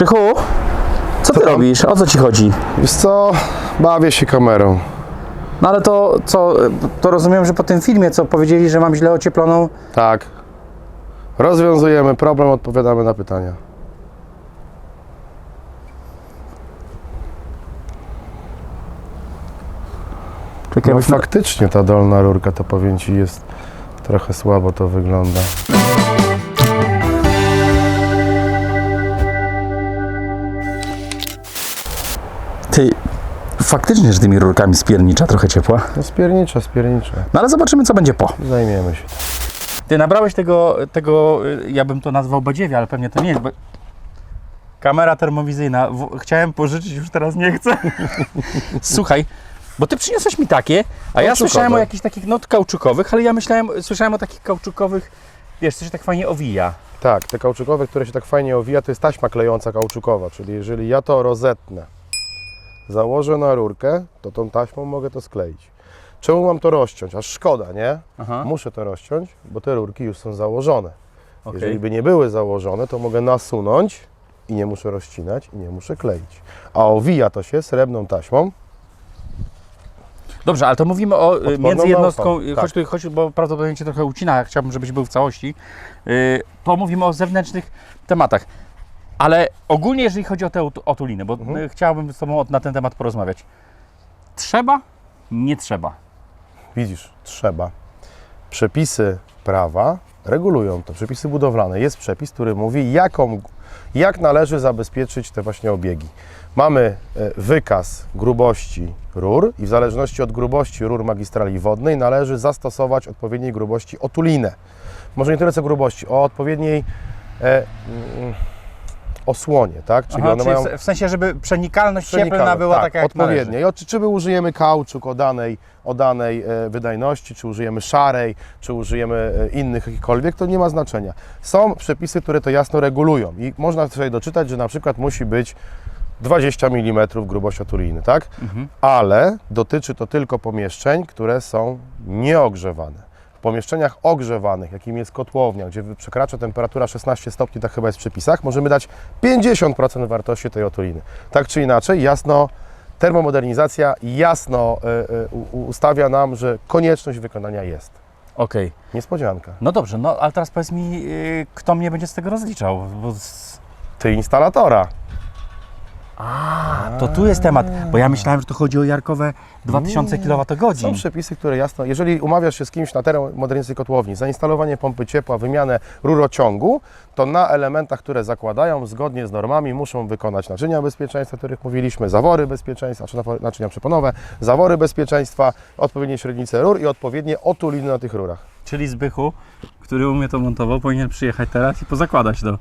Krzychu, co ty robisz? O co ci chodzi? Wiesz co, bawię się kamerą. No ale to co, to rozumiem, że po tym filmie, co powiedzieli, że mam źle ocieploną, Tak. Rozwiązujemy problem, odpowiadamy na pytania. czekaj, No faktycznie ta dolna rurka, to powiem Ci, jest trochę słabo to wygląda. Faktycznie, że tymi rurkami spiernicza trochę ciepła. No spiernicze, spiernicze. No ale zobaczymy, co będzie po. Zajmiemy się. Ty nabrałeś tego, tego, y, ja bym to nazwał badziewie, ale pewnie to nie jest. Bo... Kamera termowizyjna. W... Chciałem pożyczyć, już teraz nie chcę. Słuchaj, bo ty przyniosłeś mi takie, a ja słyszałem o jakichś takich, no kauczukowych, ale ja myślałem, słyszałem o takich kauczukowych, wiesz, co się tak fajnie owija. Tak, te kauczukowe, które się tak fajnie owija, to jest taśma klejąca kauczukowa, czyli jeżeli ja to rozetnę, założę na rurkę, to tą taśmą mogę to skleić. Czemu mam to rozciąć? Aż szkoda, nie? Aha, Muszę to rozciąć, bo te rurki już są założone. okej. Jeżeli by nie były założone, to mogę nasunąć i nie muszę rozcinać i nie muszę kleić. A owija to się srebrną taśmą. Dobrze, ale to mówimy o y, Odporną między jednostką, małpą, y, tak. choć, tu- choć, bo prawdopodobnie Cię trochę ucina, chciałbym, żebyś był w całości, y, to mówimy o zewnętrznych tematach. Ale ogólnie, jeżeli chodzi o te otu- otuliny, bo Mhm. y, chciałbym z Tobą na ten temat porozmawiać. Trzeba? Nie trzeba. Widzisz, trzeba. Przepisy prawa regulują to. Przepisy budowlane. Jest przepis, który mówi, jaką, jak należy zabezpieczyć te właśnie obiegi. Mamy e, wykaz grubości rur i w zależności od grubości rur magistrali wodnej należy zastosować odpowiedniej grubości otulinę. Może nie tyle co grubości, o odpowiedniej e, mm, osłonie, tak? Czyli Aha, one czyli mają w- sensie, żeby przenikalność cieplna była tak, taka jak odpowiednia. I czy, czy my użyjemy kauczuk o danej, o danej e, wydajności, czy użyjemy szarej, czy użyjemy e, innych jakichkolwiek, to nie ma znaczenia. Są przepisy, które to jasno regulują i można sobie doczytać, że na przykład musi być 20 mm grubość otuliny, tak? Mhm. Ale dotyczy to tylko pomieszczeń, które są nieogrzewane. W pomieszczeniach ogrzewanych, jakim jest kotłownia, gdzie przekracza temperatura 16 stopni, tak chyba jest w przepisach, możemy dać 50% wartości tej otuliny. Tak czy inaczej, jasno, termomodernizacja jasno e, e, ustawia nam, że konieczność wykonania jest. Okej. Niespodzianka. No dobrze, no ale teraz powiedz mi, y, kto mnie będzie z tego rozliczał? Bo. Ty instalatora. A, to tu jest temat, bo ja myślałem, że to chodzi o jarkowe 2000 Są kWh. przepisy, które jasno, jeżeli umawiasz się z kimś na termomodernizacji kotłowni, zainstalowanie pompy ciepła, wymianę rurociągu, to na elementach, które zakładają, zgodnie z normami muszą wykonać naczynia bezpieczeństwa, o których mówiliśmy, zawory bezpieczeństwa, czy naczynia przeponowe, zawory bezpieczeństwa, odpowiednie średnice rur i odpowiednie otuliny na tych rurach. Czyli Zbychu, który u mnie to montował, powinien przyjechać teraz i pozakładać to.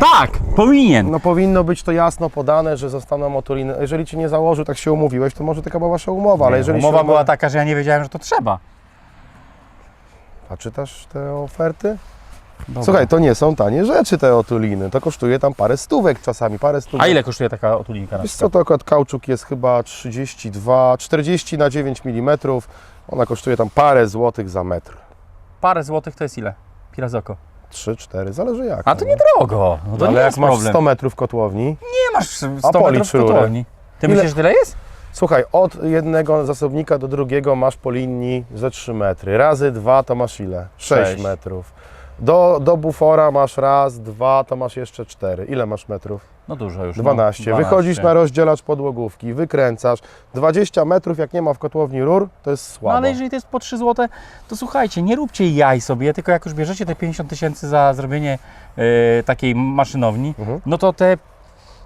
Tak, powinien. No powinno być to jasno podane, że zostaną otuliny. Jeżeli Ci nie założył, tak się umówiłeś, to może taka była Wasza umowa, ale jeżeli umowa się była taka, że ja nie wiedziałem, że to trzeba. A czytasz te oferty? Dobra. Słuchaj, to nie są tanie rzeczy te otuliny. To kosztuje tam parę stówek czasami, parę stówek. A ile kosztuje taka otulinka na Wiesz co, przykład? to akurat kauczuk jest chyba 32, 40 na 9 mm. Ona kosztuje tam parę złotych za metr. Parę złotych to jest ile? Pira z oko. 3, 4, zależy jak. A to no. niedrogo. No to Ale nie jak jest masz problem. 100 metrów kotłowni, Nie masz 100 A policz metrów rurę. kotłowni. Ty Ile- myślisz, że tyle jest? słuchaj, od jednego zasobnika do drugiego masz po linii ze 3 metry. Razy 2 to masz ile? 6 Sześć. metrów. Do, do bufora masz raz, dwa, to masz jeszcze 4. Ile masz metrów? No dużo już. 12. No, Wychodzisz na rozdzielacz podłogówki, wykręcasz. 20 metrów, jak nie ma w kotłowni rur, to jest No słabo. ale jeżeli to jest po 3 zł, to słuchajcie, nie róbcie jaj sobie, tylko jak już bierzecie te 50 tysięcy za zrobienie e, takiej maszynowni, Mhm. no to te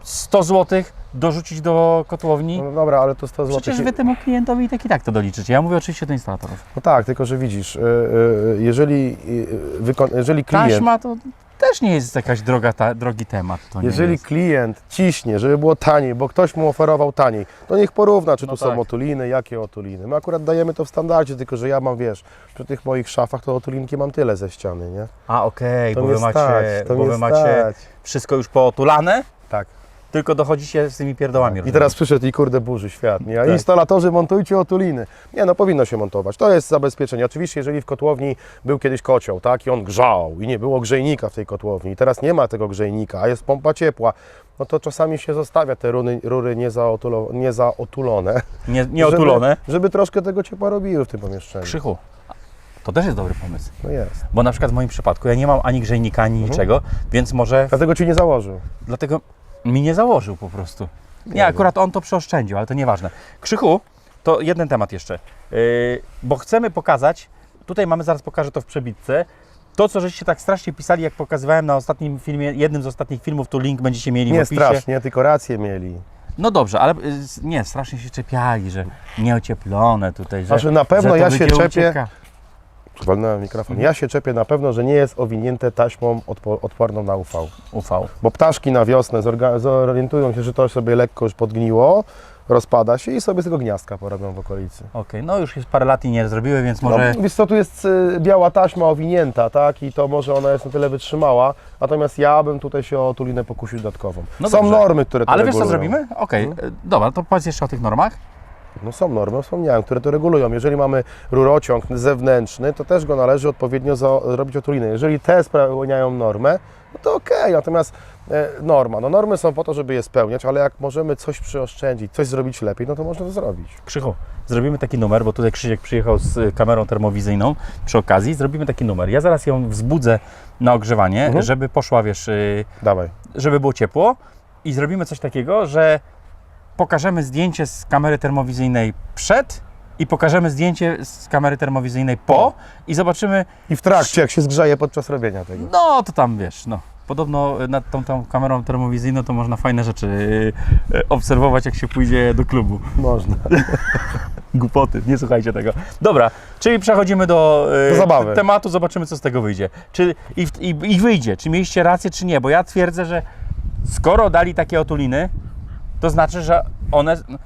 100 zł dorzucić do kotłowni. No dobra, ale to 100 zł. Przecież wy temu klientowi i tak i tak to doliczycie. Ja mówię oczywiście do instalatorów. No tak, tylko że widzisz, y, y, jeżeli, y, jeżeli klient, Taśma to też nie jest jakaś droga, ta, drogi temat. Jeżeli klient ciśnie, żeby było taniej, bo ktoś mu oferował taniej, to niech porówna, czy No tu są tak. otuliny, jakie otuliny. My akurat dajemy to w standardzie, tylko że ja mam, wiesz, przy tych moich szafach to otulinki mam tyle ze ściany, nie? A okej, To bo wy macie, stać, to bo wy macie stać. wszystko już pootulane. Tak. Tylko dochodzicie z tymi pierdołami. I teraz przyszedł i kurde burzy świat. Nie? A Tak. instalatorzy montujcie otuliny. Nie, no powinno się montować. To jest zabezpieczenie. Oczywiście, jeżeli w kotłowni był kiedyś kocioł, tak, i on grzał i nie było grzejnika w tej kotłowni i teraz nie ma tego grzejnika, a jest pompa ciepła, no to czasami się zostawia te rury, rury niezaotulo, niezaotulone. Nie, nieotulone. Żeby, żeby troszkę tego ciepła robiły w tym pomieszczeniu. Krzychu. To też jest dobry pomysł. No jest. Bo na przykład w moim przypadku ja nie mam ani grzejnika, ani Mhm. niczego, więc może Dlatego ci nie założył. dlatego mi nie założył po prostu. Nie, akurat on to przeoszczędził, ale to nieważne. Krzychu, to jeden temat jeszcze. Yy, bo chcemy pokazać, tutaj mamy, zaraz pokażę to w przebitce, to, co żeście tak strasznie pisali, jak pokazywałem na ostatnim filmie, jednym z ostatnich filmów, tu link będziecie mieli w Nie opisie. strasznie, tylko rację mieli. No dobrze, ale y, nie, strasznie się czepiali, że nieocieplone tutaj, że, Znaczy na pewno że to ja się będzie czepię, ucieka. Walnąłem mikrofon. Ja się czepię na pewno, że nie jest owinięte taśmą odpo- odporną na UV. UV. Bo ptaszki na wiosnę zorga- zorientują się, że to sobie lekko już podgniło, rozpada się i sobie z tego gniazdka porobią w okolicy. Okej, no już jest parę lat i nie zrobiły, więc może... No, wiesz co, tu jest y, biała taśma owinięta, tak? I to może ona jest na tyle wytrzymała, natomiast ja bym tutaj się o tulinę pokusił dodatkową. No są dobrze. normy, które to Ale wiesz co regulują. zrobimy? Okej, Mhm. y, dobra, to powiedz jeszcze o tych normach. No są normy, wspomniałem, które to regulują. Jeżeli mamy rurociąg zewnętrzny, to też go należy odpowiednio za- robić otulinę. Jeżeli te spełniają normę, no to okej, natomiast e, norma, no normy są po to, żeby je spełniać, ale jak możemy coś przyoszczędzić, coś zrobić lepiej, no to można to zrobić. Krzychu, zrobimy taki numer, bo tutaj Krzysiek przyjechał z kamerą termowizyjną przy okazji. Zrobimy taki numer. Ja zaraz ją wzbudzę na ogrzewanie, Mhm. żeby poszła, wiesz, y, Dawaj. żeby było ciepło i zrobimy coś takiego, że pokażemy zdjęcie z kamery termowizyjnej przed i pokażemy zdjęcie z kamery termowizyjnej po i zobaczymy, I w trakcie, jak się zgrzeje podczas robienia tego. no to tam wiesz, no. Podobno nad tą, tą kamerą termowizyjną to można fajne rzeczy y, y, obserwować, jak się pójdzie do klubu. Można. Głupoty, nie słuchajcie tego. Dobra, czyli przechodzimy do, y, Do zabawy. tematu, zobaczymy co z tego wyjdzie. Czy, i, w- i, I wyjdzie, czy mieliście rację, czy nie, bo ja twierdzę, że skoro dali takie otuliny, to znaczy, że one... no,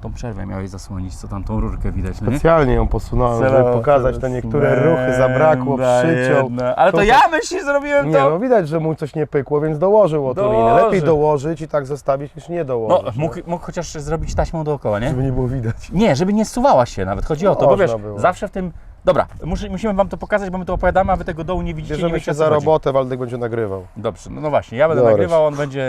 Tą przerwę miałeś zasłonić, co tam tą rurkę widać, no nie? Specjalnie ją posunąłem, żeby pokazać te niektóre ruchy, zabrakło, przyciął. Ale to To- ja myśli zrobiłem Nie, to. no widać, że mu coś nie pykło, więc dołożył otulinę. Dołoży. Lepiej dołożyć i tak zostawić, niż nie No, dołożyć. mógł, mógł chociaż zrobić taśmą dookoła, nie? Żeby nie było widać. Nie, żeby nie zsuwała się nawet. Chodzi o to, bo wiesz, było. zawsze w tym... Dobra, musi, musimy Wam to pokazać, bo my to opowiadamy, a Wy tego dołu nie widzicie, nie Bierzemy wiecie się za chodzi. robotę, Waldek będzie nagrywał. Dobrze, no, no właśnie, ja będę Dobra. nagrywał, on będzie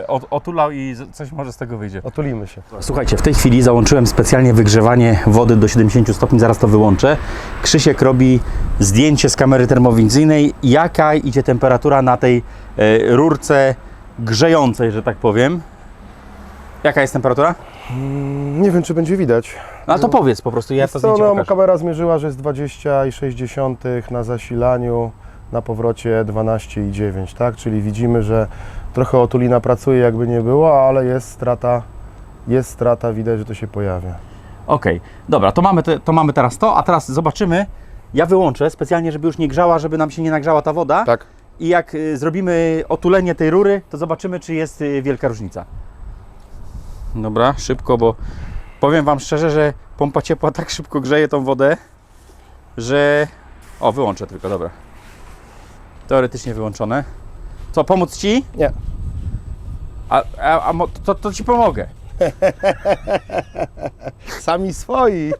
e, ot- otulał i z- coś może z tego wyjdzie. Otulimy się. Słuchajcie, w tej chwili załączyłem specjalnie wygrzewanie wody do 70 stopni, zaraz to wyłączę. Krzysiek robi zdjęcie z kamery termowizyjnej, jaka idzie temperatura na tej e, rurce grzejącej, że tak powiem. Jaka jest temperatura? Nie wiem, czy będzie widać. No ale to powiedz po prostu, ja to zdjęcie no, pokażę. kamera zmierzyła, że jest 20,6 na zasilaniu, na powrocie 12,9, tak? Czyli widzimy, że trochę otulina pracuje jakby nie było, ale jest strata, jest strata, widać, że to się pojawia. Okej, dobra, to mamy, te, to mamy teraz to, a teraz zobaczymy. Ja wyłączę specjalnie, żeby już nie grzała, żeby nam się nie nagrzała ta woda. Tak? I jak y, zrobimy otulenie tej rury, to zobaczymy, czy jest y, wielka różnica. Dobra, szybko, bo powiem Wam szczerze, że pompa ciepła tak szybko grzeje tą wodę, że... O, wyłączę tylko, dobra. Teoretycznie wyłączone. Co, pomóc Ci? Nie. A, a, a mo- to, to Ci pomogę. Sami swoi.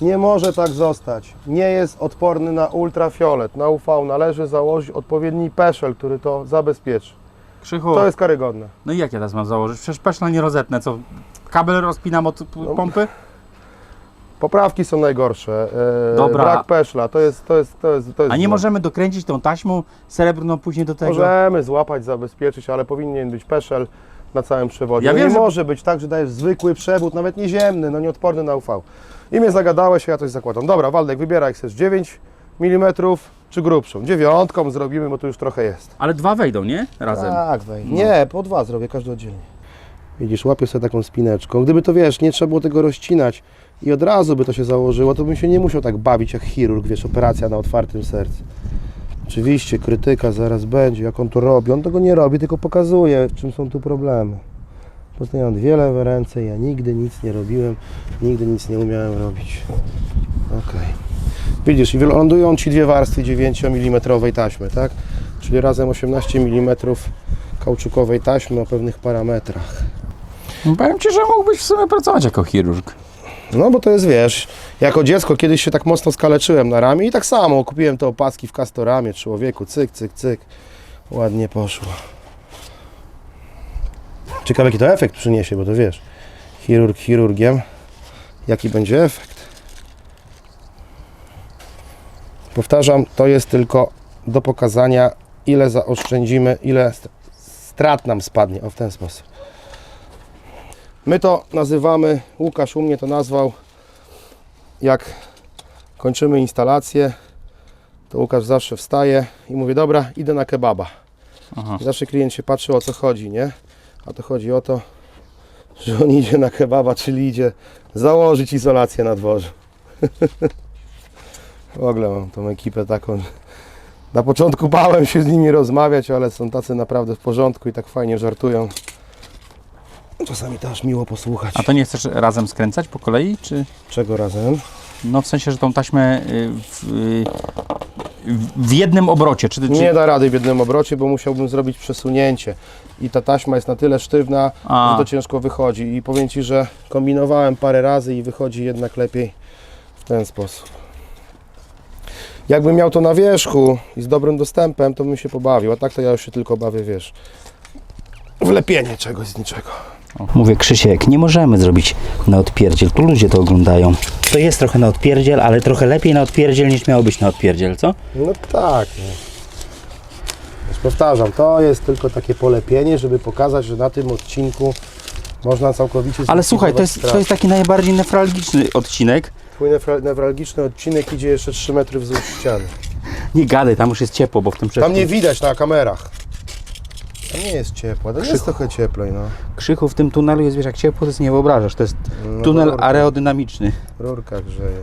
Nie może tak zostać. Nie jest odporny na ultrafiolet, na UV. Należy założyć odpowiedni peszel, który to zabezpieczy. Krzychu, To jest karygodne. no i jak ja teraz mam założyć? Przecież peszla nie rozetnę, co? Kabel rozpinam od No. pompy? Poprawki są najgorsze. E, Dobra. Brak peszla, to jest, to jest, to jest, to jest A nie złe. możemy dokręcić tą taśmą srebrną później do tego? Możemy złapać, zabezpieczyć, ale powinien być peszel na całym przewodzie. Ja wiem, nie że- może być tak, że dajesz zwykły przewód, nawet nieziemny, no nieodporny na UV. I mnie zagadałeś, a ja coś zakładam. Dobra, Waldek, wybieraj, chcesz 9 mm czy grubszą. Dziewiątką zrobimy, bo tu już trochę jest. Ale dwa wejdą, nie? Razem. Tak, wej. Nie, po dwa zrobię, każdy oddzielnie. Widzisz, łapię sobie taką spineczką. Gdyby to, wiesz, nie trzeba było tego rozcinać i od razu by to się założyło, to bym się nie musiał tak bawić jak chirurg, wiesz, operacja na otwartym sercu. Oczywiście, krytyka zaraz będzie, jak on to robi. On tego nie robi, tylko pokazuje, w czym są tu problemy. Poza mam dwie lewe ręce, ja nigdy nic nie robiłem, nigdy nic nie umiałem robić. Okej. Widzisz, i wylądują Ci dwie warstwy 9 mm taśmy, tak? Czyli razem 18 mm kauczukowej taśmy o pewnych parametrach. No, Powiem Ci, że mógłbyś w sumie pracować jako chirurg. No bo to jest, wiesz, jako dziecko kiedyś się tak mocno skaleczyłem na ramię i tak samo kupiłem te opaski w kastoramie, człowieku, cyk, cyk, cyk. Ładnie poszło. Ciekawe jaki to efekt przyniesie, bo to wiesz, chirurg chirurgiem, jaki będzie efekt. Powtarzam, to jest tylko do pokazania, ile zaoszczędzimy, ile st- strat nam spadnie, o w ten sposób. My to nazywamy, Łukasz u mnie to nazwał, jak kończymy instalację, to Łukasz zawsze wstaje i mówi, dobra, idę na kebaba. Aha. Zawsze klient się patrzy o co chodzi, nie? A to chodzi o to, że on idzie na kebaba, czyli idzie założyć izolację na dworze. w ogóle mam tą ekipę taką. Na początku bałem się z nimi rozmawiać, ale są tacy naprawdę w porządku i tak fajnie żartują. Czasami też miło posłuchać. A to nie chcesz razem skręcać po kolei, czy... Czego razem? No w sensie, że tą taśmę y, w, y, w jednym obrocie, czy... czy... Nie da rady w jednym obrocie, bo musiałbym zrobić przesunięcie. I ta taśma jest na tyle sztywna, A. że to ciężko wychodzi. I powiem Ci, że kombinowałem parę razy i wychodzi jednak lepiej w ten sposób. Jakbym miał to na wierzchu i z dobrym dostępem, to bym się pobawił. A tak to ja już się tylko bawię, wiesz, wlepienie czegoś z niczego. Mówię, Krzysiek, nie możemy zrobić na odpierdziel, tu ludzie to oglądają. To jest trochę na odpierdziel, ale trochę lepiej na odpierdziel niż miało być na odpierdziel, co? No tak. No. Już powtarzam, to jest tylko takie polepienie, żeby pokazać, że na tym odcinku można całkowicie Ale słuchaj, to jest, to jest taki najbardziej nefralgiczny odcinek. Twój newralgiczny odcinek idzie jeszcze 3 metry wzdłuż ściany. Nie gadaj, tam już jest ciepło, bo w tym Tam nie widać na kamerach. Tam nie jest ciepło, to jest trochę cieplej, no. Krzychu w tym tunelu jest, wiesz, jak ciepło, to jest nie wyobrażasz. To jest no tunel aerodynamiczny. Rurka grzeje.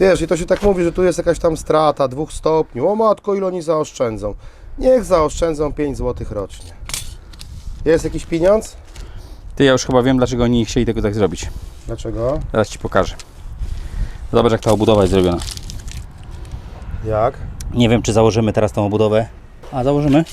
Wiesz, i to się tak mówi, że tu jest jakaś tam strata dwóch stopni. O matko, ile oni zaoszczędzą. Niech zaoszczędzą 5 zł rocznie. Jest jakiś pieniądz? Ty, ja już chyba wiem, dlaczego oni nie chcieli tego tak zrobić. Dlaczego? Teraz Ci pokażę. Zobacz, jak ta obudowa jest zrobiona. Jak? Nie wiem, czy założymy teraz tą obudowę. A założymy?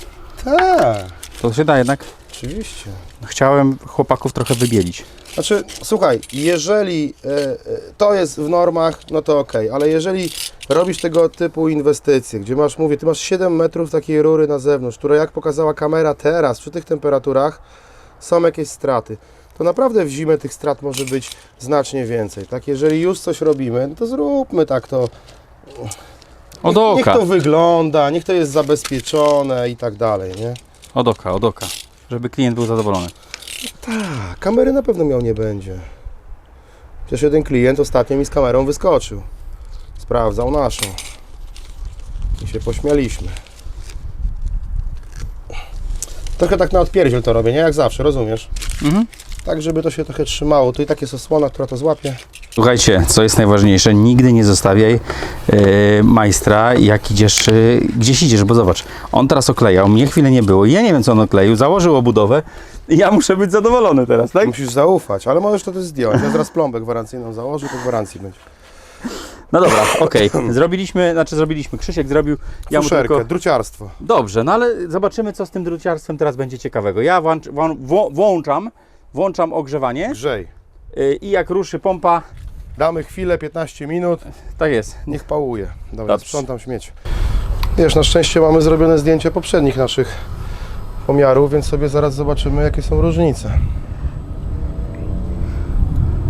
Tak, To się da jednak. oczywiście. Chciałem chłopaków trochę wybielić. Znaczy, słuchaj, jeżeli e, e, to jest w normach, no to ok, ale jeżeli robisz tego typu inwestycje, gdzie masz, mówię, ty masz 7 metrów takiej rury na zewnątrz, która jak pokazała kamera teraz, przy tych temperaturach, są jakieś straty, to naprawdę w zimę tych strat może być znacznie więcej, tak? Jeżeli już coś robimy, no to zróbmy tak to. Od Niech, niech oka, to wygląda, niech to jest zabezpieczone i tak dalej, nie? od oka, od oka. Żeby klient był zadowolony. A, kamery na pewno miał nie będzie. Przecież jeden klient ostatnio mi z kamerą wyskoczył. Sprawdzał naszą. I się pośmialiśmy. Trochę tak na odpierdziel to robię, nie? Jak zawsze, rozumiesz? Mhm. Tak, żeby to się trochę trzymało. Tu i tak jest osłona, która to złapie. Słuchajcie, co jest najważniejsze, nigdy nie zostawiaj e, majstra, jak idziesz, e, gdzieś idziesz, bo zobacz, on teraz oklejał, mnie chwilę nie było, ja nie wiem co on okleił, założył obudowę i ja muszę być zadowolony teraz, tak? Musisz zaufać, ale możesz to też zdjąć. Ja zaraz plombę gwarancyjną założę, to gwarancji będzie. No dobra, okej, zrobiliśmy, znaczy zrobiliśmy, Krzysiek zrobił, ja mu Fuszerkę, tylko... druciarstwo. Dobrze, no ale zobaczymy co z tym druciarstwem teraz będzie ciekawego. Ja włącz, włą- włą- włączam, włączam ogrzewanie Grzej. e, i jak ruszy pompa, Damy chwilę, 15 minut, tak jest. Niech pałuje. Dobra, Dobrze. sprzątam śmieć. Wiesz, na szczęście mamy zrobione zdjęcia poprzednich naszych pomiarów, więc sobie zaraz zobaczymy, jakie są różnice.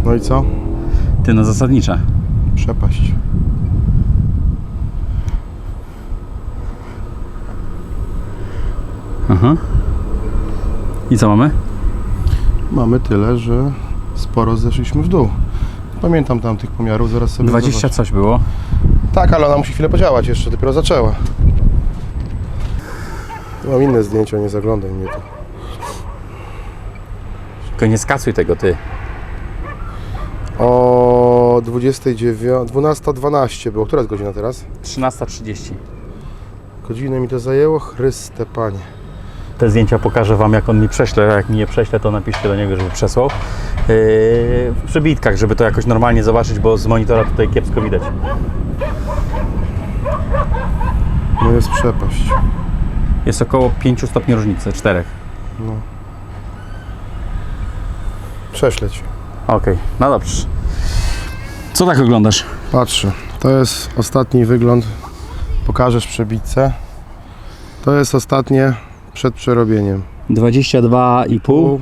No i co? Ty, no zasadnicza. Przepaść. Aha. I co mamy? Mamy tyle, że sporo zeszliśmy w dół. Pamiętam tam tych pomiarów, zaraz sobie 20 zobaczę. coś było. Tak, ale ona musi chwilę podziałać jeszcze, dopiero zaczęła. Mam inne zdjęcia, nie zaglądaj mnie tu. Tylko nie skasuj tego, ty. O 29, 12.12 było. Która jest godzina teraz? 13.30. Godzinę mi to zajęło? Chryste Panie. Te zdjęcia pokażę Wam, jak on mi prześle. Jak mi je prześle, to napiszcie do niego, żeby przesłał. Yy, w przebitkach, żeby to jakoś normalnie zobaczyć, bo z monitora tutaj kiepsko widać. No jest przepaść. Jest około 5 stopni różnicy, 4. Prześlę ci. Okej, no dobrze. Co tak oglądasz? Patrzę. To jest ostatni wygląd. Pokażesz przebitce. To jest ostatnie przed przerobieniem. 22,5.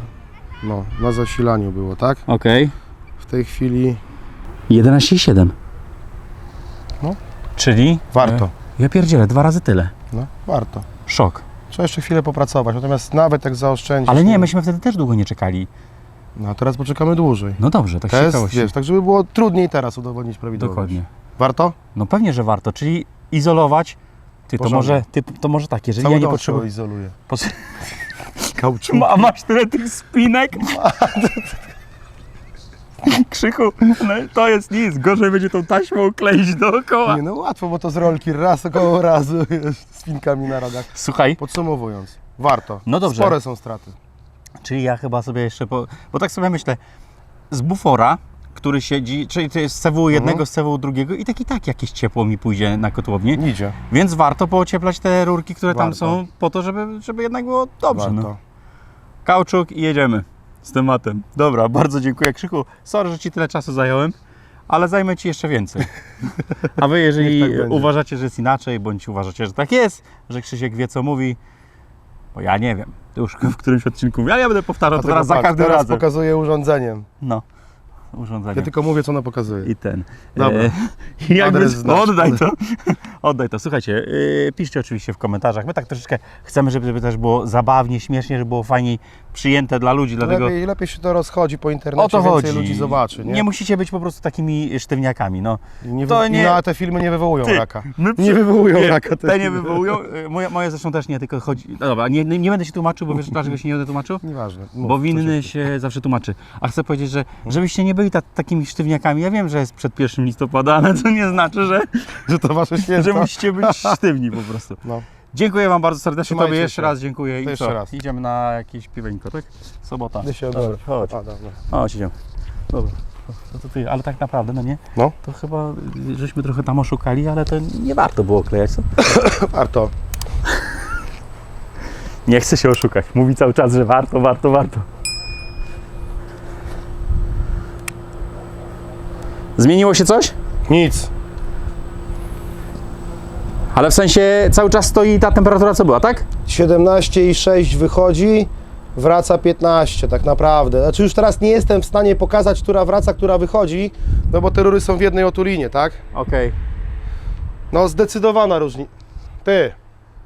No, na zasilaniu było, tak? Okej. W tej chwili 11,7. No. Czyli? warto. Ja pierdzielę, dwa razy tyle. No, warto. Szok. Trzeba jeszcze chwilę popracować, natomiast nawet jak zaoszczędzić... Ale nie, myśmy wtedy też długo nie czekali. No, a teraz poczekamy dłużej. No dobrze, tak się jest, ciekawości. wiesz, tak żeby było trudniej teraz udowodnić prawidłowość. Dokładnie. Warto? No pewnie, że warto, czyli izolować. Ty, to Porządek. może, ty, to może tak, jeżeli Cały ja nie dom się potrzebuję... izoluje. Potrze- Kauczuk. Masz tyle tych spinek? Krzychu, no, to jest nic, gorzej będzie tą taśmą kleić dookoła. Nie no łatwo, bo to z rolki raz około razu z finkami na rogach. Słuchaj, Podsumowując, warto. No dobrze. Spore są straty. czyli ja chyba sobie jeszcze, po, bo tak sobie myślę, z bufora, który siedzi, czyli to jest z CW jednego, Mhm. z CW drugiego i tak i tak jakieś ciepło mi pójdzie na kotłownię, Idzie. więc warto poocieplać te rurki, które tam Warto. są, po to, żeby, żeby jednak było dobrze. warto. No. Kauczuk i jedziemy z tematem. Dobra, bardzo dziękuję Krzychu. Sorry, że Ci tyle czasu zająłem, ale zajmę Ci jeszcze więcej. A Wy, jeżeli tak uważacie, że jest inaczej, bądź uważacie, że tak jest, że Krzysiek wie, co mówi, bo ja nie wiem. To już w którymś odcinku, ja, ja będę powtarzał to Dlatego teraz za każdym teraz razem. pokazuję urządzeniem. No, urządzenie. Ja tylko mówię, co ono pokazuje. I ten. Dobra. E, i jakby, Adres znasz. oddaj to. Oddaj to. Słuchajcie, e, piszcie oczywiście w komentarzach. My tak troszeczkę chcemy, żeby, żeby też było zabawnie, śmiesznie, żeby było fajniej przyjęte dla ludzi, dlatego Lepiej, lepiej się to rozchodzi po internecie, o to więcej chodzi. ludzi zobaczy, nie? musicie być po prostu takimi sztywniakami. No. Nie, to nie- No, a te filmy nie wywołują Ty, raka. My Nie wywołują raka te, Te nie wywołują. Moje, moje zresztą też nie, tylko chodzi. No dobra, nie, nie nie będę się tłumaczył, bo wiesz dlaczego się nie będę tłumaczył? Nieważne. Mów, Bo winny się- się zawsze tłumaczy. A chcę powiedzieć, że żebyście nie byli ta, takimi sztywniakami. Ja wiem, że jest przed 1 listopada, ale to nie znaczy, że, Że to wasze święto. Że musicie być sztywni po prostu. No. Dziękuję Wam bardzo serdecznie. Trzymajcie Tobie jeszcze się. raz dziękuję. I To jeszcze co? raz. Idziemy na jakieś piweńko, tak? Sobota. Ty się Dobra. Chodź. A, dobra. Chodź, idziemy. Dobra. No to ty, ale tak naprawdę, no nie? No. To chyba y, żeśmy trochę tam oszukali, ale to nie warto było klejać, co? Warto. Nie chce się oszukać. Mówi cały czas, że warto, warto, warto. Zmieniło się coś? Nic. Ale w sensie cały czas stoi ta temperatura, co była, tak? 17,6 wychodzi, wraca 15 tak naprawdę. Znaczy już teraz nie jestem w stanie pokazać, która wraca, która wychodzi, no bo te rury są w jednej otulinie, tak? Okej. No zdecydowana różnica. Ty,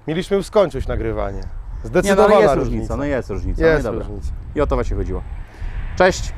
mieliśmy już skończyć nagrywanie. Nie, no Zdecydowana ale jest różnica. różnica, no jest różnica. no i Jest dobra. różnica. I o to właśnie chodziło. Cześć!